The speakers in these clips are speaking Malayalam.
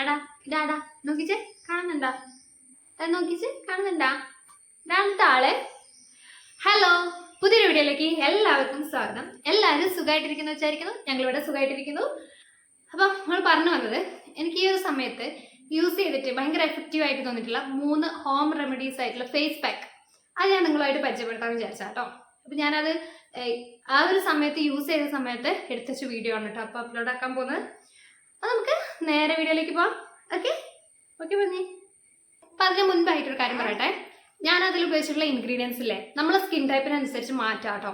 അടാ ഇതാടാ നോക്കിച്ചേ കാണുന്നുണ്ടാ? ദാ നോക്കിച്ചേ കാണുന്നുണ്ടാ? രണ്ടാമത്തെ ആൾ? ഹലോ പുതിയൊരു വീഡിയോയിലേക്ക് എല്ലാവർക്കും സ്വാഗതം. എല്ലാവരും സുഖമായിട്ടിരിക്കുന്നു വിചാരിക്കുന്നു ഞങ്ങളിവിടെ സുഖമായിട്ടിരിക്കുന്നു അപ്പോൾ നമ്മൾ പറഞ്ഞു വന്നത് എനിക്ക് ഈ ഒരു സമയത്ത് യൂസ് ചെയ്തിട്ട് ഭയങ്കര എഫക്റ്റീവ് ആയിട്ട് തോന്നിയിട്ടുള്ള മൂന്ന് ഹോം റെമഡീസ് ആയിട്ടുള്ള ഫേസ് പാക്ക് അത് ഞാൻ നിങ്ങളുമായിട്ട് പരിചയപ്പെടുത്താമെന്ന് വിചാരിച്ചാ കേട്ടോ അപ്പം ഞാനത് ആ ഒരു സമയത്ത് യൂസ് ചെയ്ത സമയത്ത് എടുത്തു വെച്ച വീഡിയോ ആണ് കേട്ടോ അപ്പോൾ അപ്ലോഡ് ആക്കാൻ പോകുന്നത്. അപ്പോൾ നമുക്ക് നേരെ വീഡിയോയിലേക്ക് പോവാം. ഓക്കെ ഓക്കെ പറഞ്ഞേ അപ്പം അതിന് മുൻപായിട്ടൊരു കാര്യം പറയട്ടെ. ഞാൻ അതിൽ ഉപയോഗിച്ചിട്ടുള്ള ഇൻഗ്രീഡിയൻസ് ഇല്ലേ? നമ്മളെ സ്കിൻ ടൈപ്പിനനുസരിച്ച് മാറ്റാം കേട്ടോ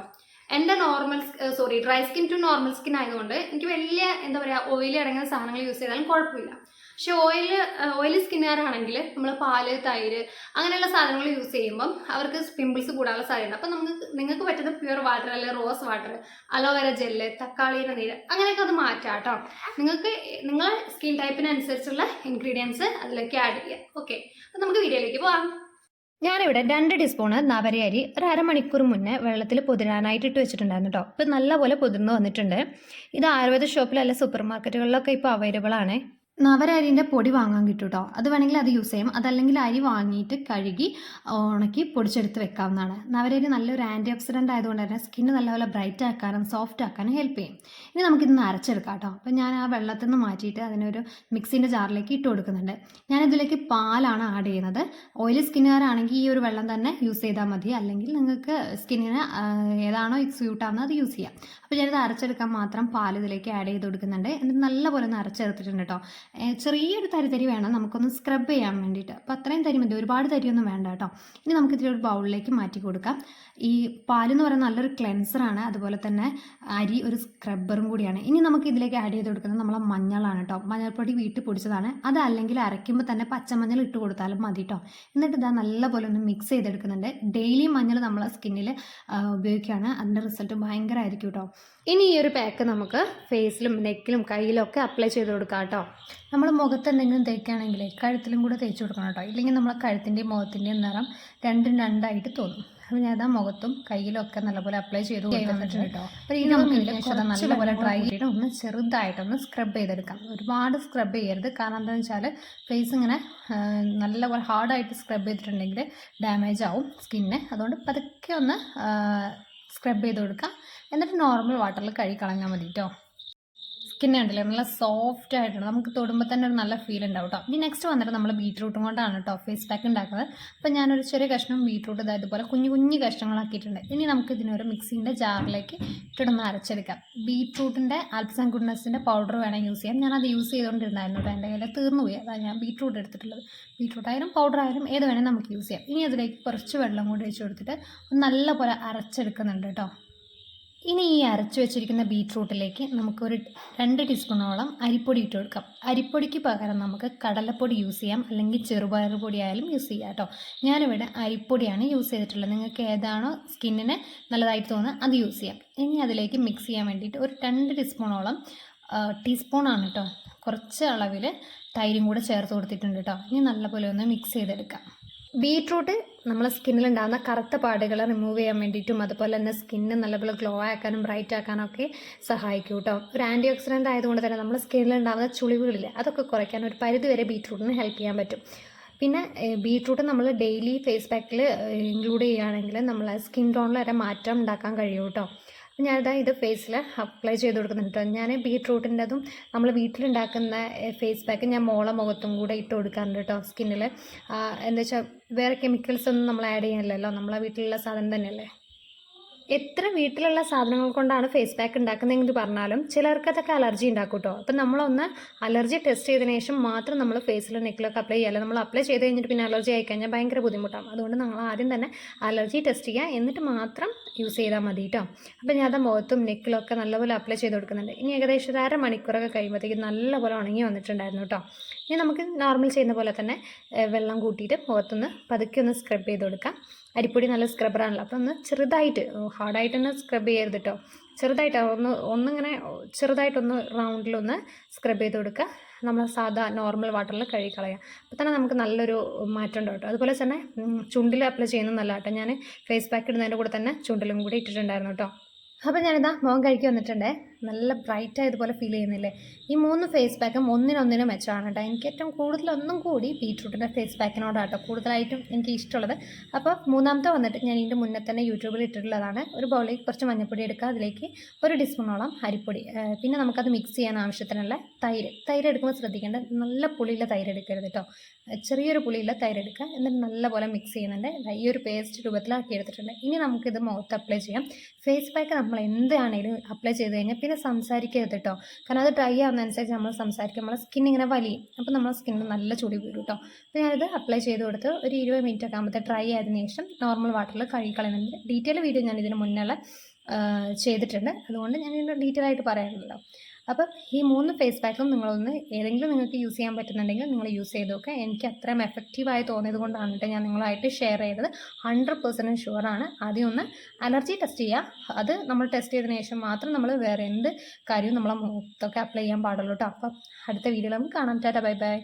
എന്റെ normal sorry dry skin to normal skin ആയതുകൊണ്ട് എനിക്ക് വലിയ എന്താ പറയുക ഓയിൽ അടങ്ങുന്ന സാധനങ്ങൾ യൂസ് ചെയ്താലും കുഴപ്പമില്ല. പക്ഷെ ഓയിൽ ഓയിലി സ്കിന്നുകാരാണെങ്കിൽ നമ്മൾ പാൽ തൈര് അങ്ങനെയുള്ള സാധനങ്ങൾ യൂസ് ചെയ്യുമ്പം അവർക്ക് പിമ്പിൾസ് കൂടാനുള്ള സാധ്യത അപ്പം നമുക്ക് നിങ്ങൾക്ക് പറ്റുന്ന പ്യുവർ വാട്ടർ അല്ലെങ്കിൽ rose water aloe vera gel തക്കാളിയുടെ നീര് അങ്ങനെയൊക്കെ അത് മാറ്റാം കേട്ടോ. നിങ്ങൾക്ക് നിങ്ങളെ സ്കിൻ ടൈപ്പിനനുസരിച്ചുള്ള ഇൻഗ്രീഡിയൻസ് അതിലേക്ക് ആഡ് ചെയ്യാം. ഓക്കെ അപ്പം നമുക്ക് വീഡിയോയിലേക്ക് പോകാം. ഞാനിവിടെ രണ്ട് ടീസ്പൂണ് നവരയരി ഒരു അരമണിക്കൂർ മുന്നേ വെള്ളത്തിൽ പൊതിരാനായിട്ട് ഇട്ട് വെച്ചിട്ടുണ്ടായിരുന്നു കേട്ടോ ഇപ്പം നല്ലപോലെ പൊതിർന്ന് വന്നിട്ടുണ്ട്. ഇത് ആയുർവേദ ഷോപ്പിലല്ല സൂപ്പർ മാർക്കറ്റുകളിലൊക്കെ ഇപ്പോൾ അവൈലബിൾ ആണ് നവരരിന്റെ പൊടി വാങ്ങാൻ കിട്ടും കേട്ടോ അത് വേണമെങ്കിൽ അത് യൂസ് ചെയ്യാം. അതല്ലെങ്കിൽ അരി വാങ്ങിയിട്ട് കഴുകി ഉണക്കി പൊടിച്ചെടുത്ത് വെക്കാവുന്നതാണ്. നവരരി നല്ലൊരു ആന്റി ഓക്സിഡന്റ് ആയതുകൊണ്ട് തന്നെ സ്കിന്ന് നല്ലപോലെ ബ്രൈറ്റ് ആക്കാനും സോഫ്റ്റ് ആക്കാനും ഹെൽപ്പ് ചെയ്യും. ഇനി നമുക്കിത് അരച്ചെടുക്കാം കേട്ടോ അപ്പം ഞാൻ ആ വെള്ളത്തിൽ നിന്ന് മാറ്റിയിട്ട് അതിനൊരു മിക്സിന്റെ ജാറിലേക്ക് ഇട്ട് കൊടുക്കുന്നുണ്ട്. ഞാനിതിലേക്ക് പാലാണ് ആഡ് ചെയ്യുന്നത്. ഓയിലി സ്കിന്നുകാരാണെങ്കിൽ ഈ ഒരു വെള്ളം തന്നെ യൂസ് ചെയ്താൽ മതി. അല്ലെങ്കിൽ നിങ്ങൾക്ക് സ്കിന്നിന് ഏതാണോ സ്യൂട്ട് ആവുന്നത് അത് യൂസ് ചെയ്യാം. അപ്പോൾ ഞാനിത് അരച്ചെടുക്കാൻ മാത്രം പാൽ ഇതിലേക്ക് ആഡ് ചെയ്ത് കൊടുക്കുന്നുണ്ട്. എന്നിട്ട് നല്ലപോലെ ഒന്ന് അരച്ചെടുത്തിട്ടുണ്ട് കേട്ടോ ചെറിയൊരു തരി തരി വേണം. നമുക്കൊന്ന് സ്ക്രബ് ചെയ്യാൻ വേണ്ടിയിട്ട്. അപ്പോൾ അത്രയും തരി മതി. ഒരുപാട് തരിയൊന്നും വേണ്ട കേട്ടോ. ഇനി നമുക്ക് ഇതിൽ ഒരു ബൗളിലേക്ക് മാറ്റി കൊടുക്കാം. ഈ പാലെന്ന് പറയുന്ന നല്ലൊരു ക്ലെൻസറാണ് അതുപോലെ തന്നെ അരി ഒരു സ്ക്രബ്ബറും കൂടിയാണ്. ഇനി നമുക്ക് ഇതിലേക്ക് ആഡ് ചെയ്ത് കൊടുക്കുന്നത് നമ്മളെ മഞ്ഞളാണ് കേട്ടോ. മഞ്ഞൾപ്പൊടി വീട്ടിൽ പൊടിച്ചതാണ്. അതല്ലെങ്കിൽ അരയ്ക്കുമ്പോൾ തന്നെ പച്ചമഞ്ഞൾ ഇട്ട് കൊടുത്താലും മതി കേട്ടോ. എന്നിട്ട് ഇതാ നല്ലപോലെ ഒന്ന് മിക്സ് ചെയ്തെടുക്കുന്നുണ്ട്. ഡെയിലി മഞ്ഞൾ നമ്മളെ സ്കിന്നിൽ ഉപയോഗിക്കുകയാണ്. അതിന്റെ റിസൾട്ട് ഭയങ്കരമായിരിക്കും കേട്ടോ. ഇനി ഈ ഒരു പാക്ക് നമുക്ക് ഫേസിലും നെക്കിലും കയ്യിലും ഒക്കെ അപ്ലൈ ചെയ്ത് കൊടുക്കാം കേട്ടോ. നമ്മൾ മുഖത്ത് എന്തെങ്കിലും തേക്കുകയാണെങ്കിൽ കഴുത്തിലും കൂടെ തേച്ച് കൊടുക്കണം കേട്ടോ. ഇല്ലെങ്കിൽ നമ്മളെ കഴുത്തിന്റെയും മുഖത്തിന്റെയും നിറം രണ്ടും രണ്ടായിട്ട് തോന്നും. അപ്പോൾ ഞാൻ അതാ മുഖത്തും കയ്യിലും ഒക്കെ നല്ലപോലെ അപ്ലൈ ചെയ്ത് കൊടുത്തിട്ടുണ്ട്. കേട്ടോ അപ്പോൾ ഇത് നമുക്ക് നല്ലപോലെ ഡ്രൈ ചെയ്തിട്ട് ഒന്ന് ചെറുതായിട്ടൊന്ന് സ്ക്രബ് ചെയ്തെടുക്കാം. ഒരുപാട് സ്ക്രബ് ചെയ്യരുത്. കാരണം എന്താണെന്ന് വെച്ചാൽ ഫേസ് ഇങ്ങനെ നല്ലപോലെ ഹാർഡായിട്ട് സ്ക്രബ് ചെയ്തിട്ടുണ്ടെങ്കിൽ ഡാമേജ് ആവും സ്കിന്നിന് അതുകൊണ്ട് പതുക്കെ ഒന്ന് സ്ക്രബ് ചെയ്ത് കൊടുക്കാം. എന്നിട്ട് നോർമൽ വാട്ടറിൽ കഴുകി കളഞ്ഞാൽ മതി കേട്ടോ സ്കിൻ ഉണ്ടല്ലോ നല്ല സോഫ്റ്റ് ആയിട്ടുണ്ട്. നമുക്ക് തൊടുമ്പോൾ തന്നെ ഒരു നല്ല ഫീൽ ഉണ്ടാവും കേട്ടോ ഇനി നെക്സ്റ്റ് വന്നിട്ട് നമ്മൾ ബീറ്റ്റൂട്ടും കൊണ്ടാണ് കേട്ടോ ഫേസ് പാക്ക് ഉണ്ടാക്കുന്നത്. അപ്പോൾ ഞാനൊരു ചെറിയ കഷ്ണം ബീറ്റ്റൂട്ട് ഇതാ ഇതുപോലെ കുഞ്ഞു കുഞ്ഞു കഷ്ണങ്ങളാക്കിയിട്ടുണ്ട്. ഇനി നമുക്ക് ഇതിനൊരു മിക്സിന്റെ ജാറിലേക്ക് ഇട്ടിടന്ന് അരച്ചെടുക്കാം. ബീറ്റ്റൂട്ടിന്റെ ആൽപ്സാൻ ഗുഡ്നസിന്റെ പൗഡർ വേണം യൂസ് ചെയ്യാം. ഞാനത് യൂസ് ചെയ്തുകൊണ്ടിരുന്നായിരുന്നു കേട്ടോ എന്റെ കയ്യിൽ തീർന്നു പോയി. അതാണ് ഞാൻ ബീറ്റ്റൂട്ട് എടുത്തിട്ടുള്ളത്. ബീറ്റ്റൂട്ട് ആയാലും പൗഡർ ആയാലും ഏത് വേണേലും നമുക്ക് യൂസ് ചെയ്യാം. ഇനി അതിലേക്ക് കുറച്ച് വെള്ളം കൂടി വെച്ച് കൊടുത്തിട്ട് നല്ല നല്ലപോലെ അരച്ചെടുക്കുന്നുണ്ട് കേട്ടോ ഇനി ഈ അരച്ചു വെച്ചിരിക്കുന്ന ബീറ്റ്റൂട്ടിലേക്ക് നമുക്കൊരു രണ്ട് ടീസ്പൂണോളം അരിപ്പൊടി ഇട്ട് കൊടുക്കാം. അരിപ്പൊടിക്ക് പകരം നമുക്ക് കടലപ്പൊടി യൂസ് ചെയ്യാം. അല്ലെങ്കിൽ ചെറുപയർ പൊടി ആയാലും യൂസ് ചെയ്യാം കേട്ടോ. ഞാനിവിടെ അരിപ്പൊടിയാണ് യൂസ് ചെയ്തിട്ടുള്ളത്. നിങ്ങൾക്ക് ഏതാണോ സ്കിന്നിന് നല്ലതായിട്ട് തോന്നുന്നത് അത് യൂസ് ചെയ്യാം. ഇനി അതിലേക്ക് മിക്സ് ചെയ്യാൻ വേണ്ടിയിട്ട് ഒരു രണ്ട് ടീസ്പൂണോളം ടീസ്പൂണാണ് കേട്ടോ. കുറച്ച് അളവിൽ തൈരും കൂടെ ചേർത്ത് കൊടുത്തിട്ടുണ്ട് കേട്ടോ. ഇനി നല്ലപോലെ ഒന്ന് മിക്സ് ചെയ്തെടുക്കാം. ബീട്രൂട്ട് നമ്മളെ സ്കിന്നിലുണ്ടാകുന്ന കറുത്ത പാടുകൾ റിമൂവ് ചെയ്യാൻ വേണ്ടിയിട്ടും അതുപോലെ തന്നെ സ്കിന്ന് നല്ലപോലെ ഗ്ലോ ആക്കാനും ബ്രൈറ്റ് ആക്കാനും ഒക്കെ സഹായിക്കും കേട്ടോ ഒരു ആന്റി ഓക്സിഡന്റ് ആയതുകൊണ്ട് തന്നെ നമ്മുടെ സ്കിന്നിലുണ്ടാകുന്ന ചുളിവുകളില്ല അതൊക്കെ കുറയ്ക്കാൻ ഒരു പരിധി വരെ ബീട്രൂട്ടിന് ഹെൽപ്പ് ചെയ്യാൻ പറ്റും. പിന്നെ ബീട്രൂട്ട് നമ്മൾ ഡെയിലി ഫേസ് പാക്കിൽ ഇൻക്ലൂഡ് ചെയ്യുകയാണെങ്കിൽ നമ്മളെ സ്കിൻ ടോണിൽ വരെ മാറ്റം ഉണ്ടാക്കാൻ കഴിയും കേട്ടോ ഞാനിതാ ഇത് ഫേസിൽ അപ്ലൈ ചെയ്ത് കൊടുക്കുന്നുണ്ട് ഞാൻ ബീട്രൂട്ടിന്റെതും നമ്മൾ വീട്ടിലുണ്ടാക്കുന്ന ഫേസ് പാക്ക് ഞാൻ മോളെ മുഖത്തും കൂടെ ഇട്ട് കൊടുക്കാറുണ്ട് കേട്ടോ സ്കിന്നിൽ എന്താ വെച്ചാൽ വേറെ കെമിക്കൽസ് ഒന്നും നമ്മൾ ആഡ് ചെയ്യാനില്ലല്ലോ. നമ്മളെ വീട്ടിലുള്ള സാധനം തന്നെയല്ലേ? എത്ര വീട്ടിലുള്ള സാധനങ്ങൾ കൊണ്ടാണ് ഫേസ് പാക്ക് ഉണ്ടാക്കുന്നതെന്ന് പറഞ്ഞാലും ചിലർക്ക് അതൊക്കെ അലർജി ഉണ്ടാക്കും കേട്ടോ അപ്പം നമ്മളൊന്ന് അലർജി ടെസ്റ്റ് ചെയ്തതിന് ശേഷം മാത്രം നമ്മൾ ഫേസിൽ നെക്കിലൊക്കെ അപ്ലൈ ചെയ്യാല്ല നമ്മൾ അപ്ലൈ ചെയ്ത് കഴിഞ്ഞിട്ട് പിന്നെ അലർജി ആയി കഴിഞ്ഞാൽ ഭയങ്കര ബുദ്ധിമുട്ടാണ് അതുകൊണ്ട് നമ്മൾ ആദ്യം തന്നെ അലർജി ടെസ്റ്റ് ചെയ്യുക. എന്നിട്ട് മാത്രം യൂസ് ചെയ്താൽ മതി കേട്ടോ അപ്പം ഞാൻ അത് മുഖത്തും നെക്കിലൊക്കെ നല്ലപോലെ അപ്ലൈ ചെയ്ത് കൊടുക്കുന്നുണ്ട്. ഇനി ഏകദേശം ഒരു അരമണിക്കൂറൊക്കെ കഴിയുമ്പോഴത്തേക്കും നല്ലപോലെ ഉണങ്ങി വന്നിട്ടുണ്ടായിരുന്നു കേട്ടോ ഇനി നമുക്ക് നോർമൽ ചെയ്യുന്ന പോലെ തന്നെ വെള്ളം കൂട്ടിയിട്ട് മുഖത്തൊന്ന് പതുക്കെ ഒന്ന് സ്ക്രബ് ചെയ്ത് കൊടുക്കാം. അരിപ്പൊടി നല്ല സ്ക്രബറാണല്ലോ അപ്പോൾ ഒന്ന് ചെറുതായിട്ട് ഹാർഡായിട്ട് തന്നെ സ്ക്രബ് ചെയ്യരുത് കേട്ടോ ചെറുതായിട്ട് ഒന്ന് ഒന്നിങ്ങനെ ചെറുതായിട്ടൊന്ന് റൗണ്ടിലൊന്ന് സ്ക്രബ് ചെയ്ത് കൊടുക്കുക. നമ്മൾ സാധാ നോർമൽ വാട്ടറിൽ കഴുകി കളയാം അപ്പോൾ തന്നെ നമുക്ക് നല്ലൊരു മാറ്റം ഉണ്ട് കേട്ടോ അതുപോലെ തന്നെ ചുണ്ടിൽ അപ്ലൈ ചെയ്യുന്നത് നല്ല കേട്ടോ ഞാൻ ഫേസ് പാക്ക് ഇടുന്നതിന്റെ കൂടെ തന്നെ ചുണ്ടിലും കൂടി ഇട്ടിട്ടുണ്ടായിരുന്നു കേട്ടോ അപ്പോൾ ഞാനിതാ മുഖം കഴുകി വന്നിട്ടുണ്ടേ. നല്ല ബ്രൈറ്റ് ആയതുപോലെ ഫീൽ ചെയ്യുന്നില്ലേ? ഈ മൂന്ന് ഫേസ് പാക്കും ഒന്നിനൊന്നിനും മെച്ചമാണ് കേട്ടോ എനിക്ക് ഏറ്റവും കൂടുതൽ ഒന്നും കൂടി ബീട്രൂട്ടിന്റെ ഫേസ് പാക്കിനോടാണ് കേട്ടോ കൂടുതലായിട്ടും എനിക്ക് ഇഷ്ടമുള്ളത് അപ്പോൾ മൂന്നാമത്തെ വന്നിട്ട് ഞാൻ ഇതിന്റെ മുന്നേ തന്നെ യൂട്യൂബിൽ ഇട്ടിട്ടുള്ളതാണ്. ഒരു ബൗളിലേക്ക് കുറച്ച് മഞ്ഞൾപ്പൊടി എടുക്കുക. അതിലേക്ക് ഒരു ടീസ്പൂണോളം അരിപ്പൊടി. പിന്നെ നമുക്കത് മിക്സ് ചെയ്യാൻ ആവശ്യത്തിനുള്ള തൈര്. തൈര് എടുക്കുമ്പോൾ ശ്രദ്ധിക്കേണ്ടത് നല്ല പുളിയുള്ള തൈര് എടുക്കരുത് കേട്ടോ ചെറിയൊരു പുളിയുള്ള തൈര് എടുക്കുക. എന്നിട്ട് നല്ലപോലെ മിക്സ് ചെയ്യുന്നുണ്ട്. ഈ ഒരു പേസ്റ്റ് രൂപത്തിലാക്കി എടുത്തിട്ടുണ്ട്. ഇനി നമുക്കിത് മുഖത്ത് അപ്ലൈ ചെയ്യാം. ഫേസ് പാക്ക് നമ്മൾ എന്താണെങ്കിലും അപ്ലൈ ചെയ്ത് കഴിഞ്ഞാൽ പിന്നെ സംസാരിക്കരുത് കേട്ടോ കാരണം അത് ഡ്രൈ ആവുന്നതനുസരിച്ച് നമ്മൾ സംസാരിക്കും. നമ്മളെ സ്കിൻ ഇങ്ങനെ വലിയും. അപ്പോൾ നമ്മളെ സ്കിന്നിന് നല്ല ചുടി വരും കേട്ടോ അപ്പോൾ ഞാനിത് അപ്ലൈ ചെയ്ത് കൊടുത്ത് ഒരു ഇരുപത് മിനിറ്റ് ഒക്കെ ആകുമ്പോഴത്തെ ഡ്രൈ ആയതിനു ശേഷം നോർമൽ വാട്ടറിൽ കഴുകി കളയുന്നുണ്ട് ഡീറ്റെയിൽ വീഡിയോ ഞാൻ ഇതിന് മുന്നേ ചെയ്തിട്ടുണ്ട്. അതുകൊണ്ട് ഞാൻ ഡീറ്റെയിൽ ആയിട്ട് പറയാനുള്ളൂ അപ്പം ഈ മൂന്ന് ഫേസ് പാക്കും നിങ്ങളൊന്ന് ഏതെങ്കിലും നിങ്ങൾക്ക് യൂസ് ചെയ്യാൻ പറ്റുന്നുണ്ടെങ്കിൽ നിങ്ങൾ യൂസ് ചെയ്ത് നോക്കുക എനിക്ക് അത്രയും എഫക്റ്റീവായി തോന്നിയത് കൊണ്ടാണ് കേട്ടോ ഞാൻ നിങ്ങളായിട്ട് ഷെയർ ചെയ്തത്. ഹൺഡ്രഡ് പെർസെന്റ് ഷുവറാണ് ആദ്യം ഒന്ന് അലർജി ടെസ്റ്റ് ചെയ്യുക അത് നമ്മൾ ടെസ്റ്റ് ചെയ്തതിന് ശേഷം മാത്രം നമ്മൾ വേറെ എന്ത് കാര്യവും നമ്മളെ മുഖത്തൊക്കെ അപ്ലൈ ചെയ്യാൻ പാടുള്ളൂ കേട്ടോ അപ്പം അടുത്ത വീഡിയോയിൽ നമുക്ക് കാണാം. Ta ta bye bye.